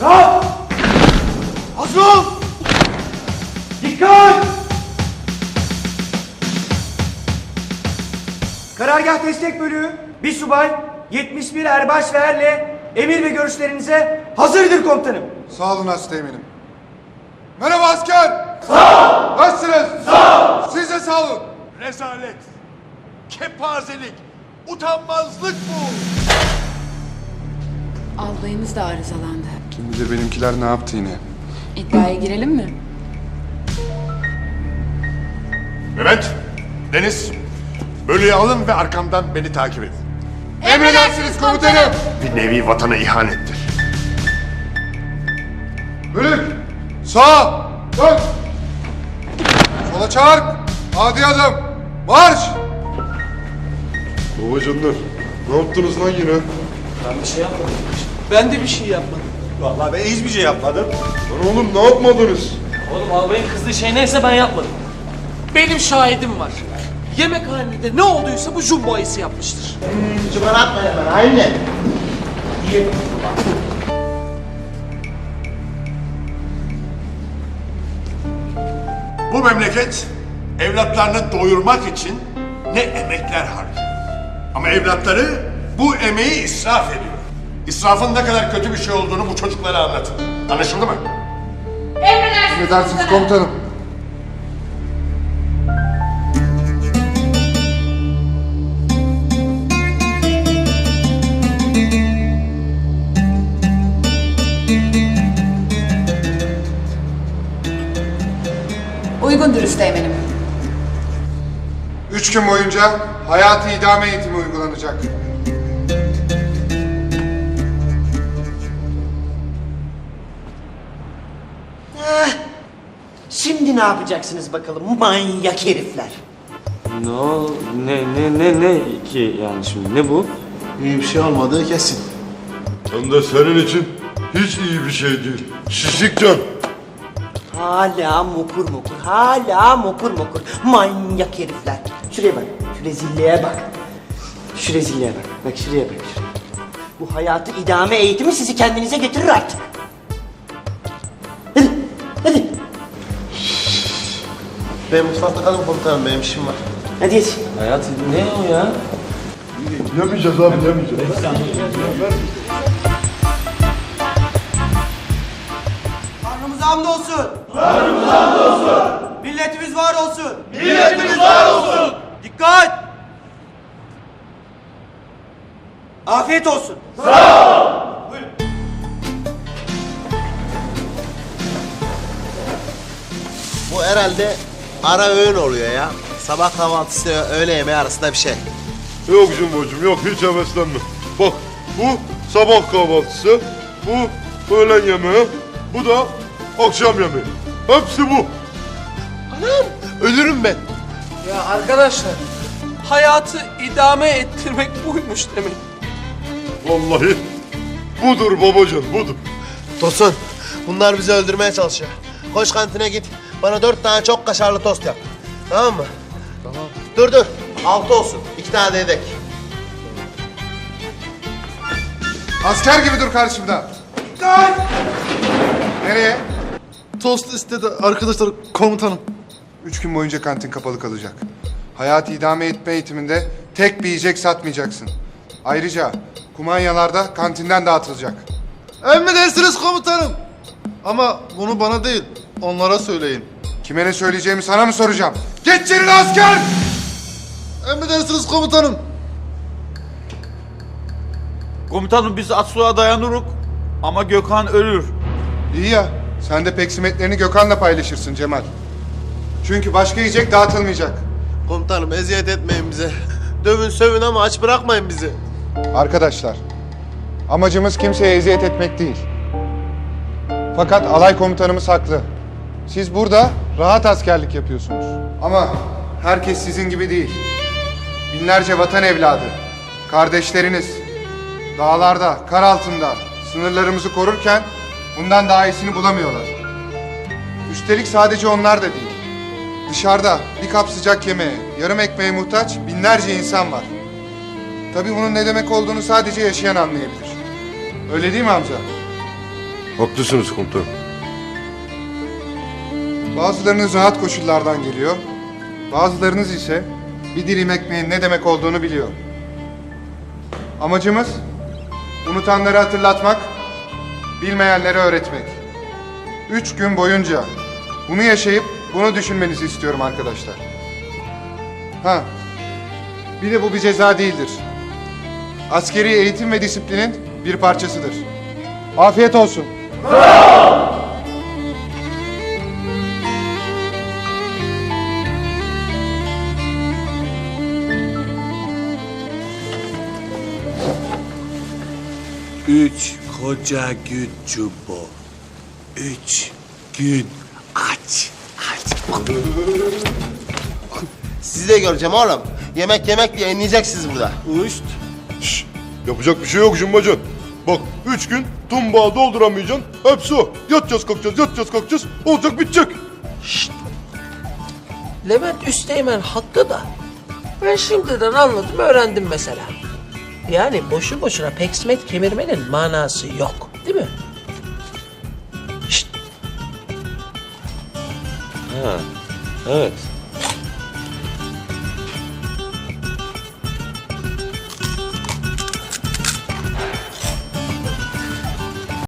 Rahat! Hazır ol! Dikkat! Karargah Destek Bölüğü, bir subay, 71 erbaş ve erle emir ve görüşlerinize hazırdır komutanım. Sağ olun Asteğmen'im. Merhaba asker. Sağ ol. Nasılsınız? Sağ ol. Siz de sağ olun. Rezalet, kepazelik, utanmazlık bu. Albayımız da arızalandı. Kim bilir benimkiler ne yaptı yine. İddiaya girelim mi? Mehmet, Deniz, bölüğü alın ve arkamdan beni takip edin. Emredersiniz komutanım. Bir nevi vatana ihanettir. Bölük. Sağ. Dön. Sola çarp. Adi adım. Marş. Babacanlar ne yaptınız lan yine? Ben de bir şey yapmadım. Vallahi ben hiçbir şey yapmadım. Lan oğlum ne yapmadınız? Oğlum albayın kızdığı şey neyse ben yapmadım. Benim şahidim var. Yemekhanede ne olduysa bu jumbo ayısı yapmıştır. Bu memleket evlatlarını doyurmak için ne emekler harcıyor. Ama evlatları bu emeği israf ediyor. İsrafın ne kadar kötü bir şey olduğunu bu çocuklara anlatın. Anlaşıldı mı? Emredersiniz komutanım. Uygundur üsteğmenim. Üç gün boyunca hayatı idame eğitimi uygulanacak. Şimdi ne yapacaksınız bakalım manyak herifler? Ne o- ne ne ne ne ki yani şimdi ne bu? İyi bir şey olmadığı kesin. Hem de senin için hiç iyi bir şey değil. Şişikcan. Hala mokur mokur, hala mokur mokur. Manyak herifler. Şuraya bak, şu rezilliğe bak. Şu rezilliğe bak, bak şuraya bak. Şuraya. Bu hayatı idame eğitimi sizi kendinize getirir artık. Ben mutfakta kalın komutanım benim işim var. hadi geç. Hayat ne o ya? Yemeyeceğiz abi yemeyeceğiz. Tanrımıza hamdolsun. Tanrımıza hamdolsun. Milletimiz var olsun. Milletimiz var olsun. Dikkat! Afiyet olsun. Bu herhalde ara öğün oluyor ya. Sabah kahvaltısı öğle yemeği arasında bir şey. Yok Jumbo'cum yok hiç heveslenme. Bak bu sabah kahvaltısı, bu öğlen yemeği, bu da akşam yemeği. Hepsi bu. Anam ölürüm ben. Ya arkadaşlar hayatı idame ettirmek buymuş demek. Vallahi budur babacan budur. Tosun bunlar bizi öldürmeye çalışıyor. Koş kantine git. Bana dört tane çok kaşarlı tost yap. Tamam mı? Tamam. Dur dur. Altı olsun. İki tane de yedek. Asker gibi dur karşımda. Dikkat! Nereye? Tost istedi arkadaşlar komutanım. Üç gün boyunca kantin kapalı kalacak. Hayatı idame etme eğitiminde tek bir yiyecek satmayacaksın. Ayrıca kumanyalarda kantinden dağıtılacak. Emredersiniz komutanım. Ama bunu bana değil onlara söyleyin. Kime ne söyleyeceğimi sana mı soracağım? Geç yerine asker! Emredersiniz komutanım. Komutanım biz Atsu'ya dayanırız ama Gökhan ölür. İyi ya, sen de peksimetlerini Gökhan'la paylaşırsın Cemal. Çünkü başka yiyecek dağıtılmayacak. Komutanım eziyet etmeyin bize. Dövün sövün ama aç bırakmayın bizi. Arkadaşlar, amacımız kimseye eziyet etmek değil. Fakat alay komutanımız haklı. Siz burada rahat askerlik yapıyorsunuz. Ama herkes sizin gibi değil. Binlerce vatan evladı, kardeşleriniz, dağlarda, kar altında sınırlarımızı korurken bundan daha iyisini bulamıyorlar. Üstelik sadece onlar da değil. Dışarıda bir kap sıcak yemeğe, yarım ekmeğe muhtaç binlerce insan var. Tabii bunun ne demek olduğunu sadece yaşayan anlayabilir. Öyle değil mi amca? Haklısınız komutanım. Bazılarınız rahat koşullardan geliyor. Bazılarınız ise bir dilim ekmeğin ne demek olduğunu biliyor. Amacımız unutanları hatırlatmak, bilmeyenlere öğretmek. Üç gün boyunca bunu yaşayıp bunu düşünmenizi istiyorum arkadaşlar. Ha, bir de bu bir ceza değildir. Askeri eğitim ve disiplinin bir parçasıdır. Afiyet olsun. Üç koca gün Cumbo. Üç gün aç. Aç. Sizi de göreceğim oğlum. Yemek yemek diye inleyeceksiniz burada. Uşt. Şş, yapacak bir şey yok Jumbacan. Bak üç gün tumbağı dolduramayacaksın. Hepsi o. Yatacağız kalkacağız, yatacağız kalkacağız. Olacak bitecek. Levent Üsteğmen haklı da. Ben şimdiden anladım, öğrendim mesela. Yani boşu boşuna peksmet kemirmenin manası yok. Değil mi? Evet.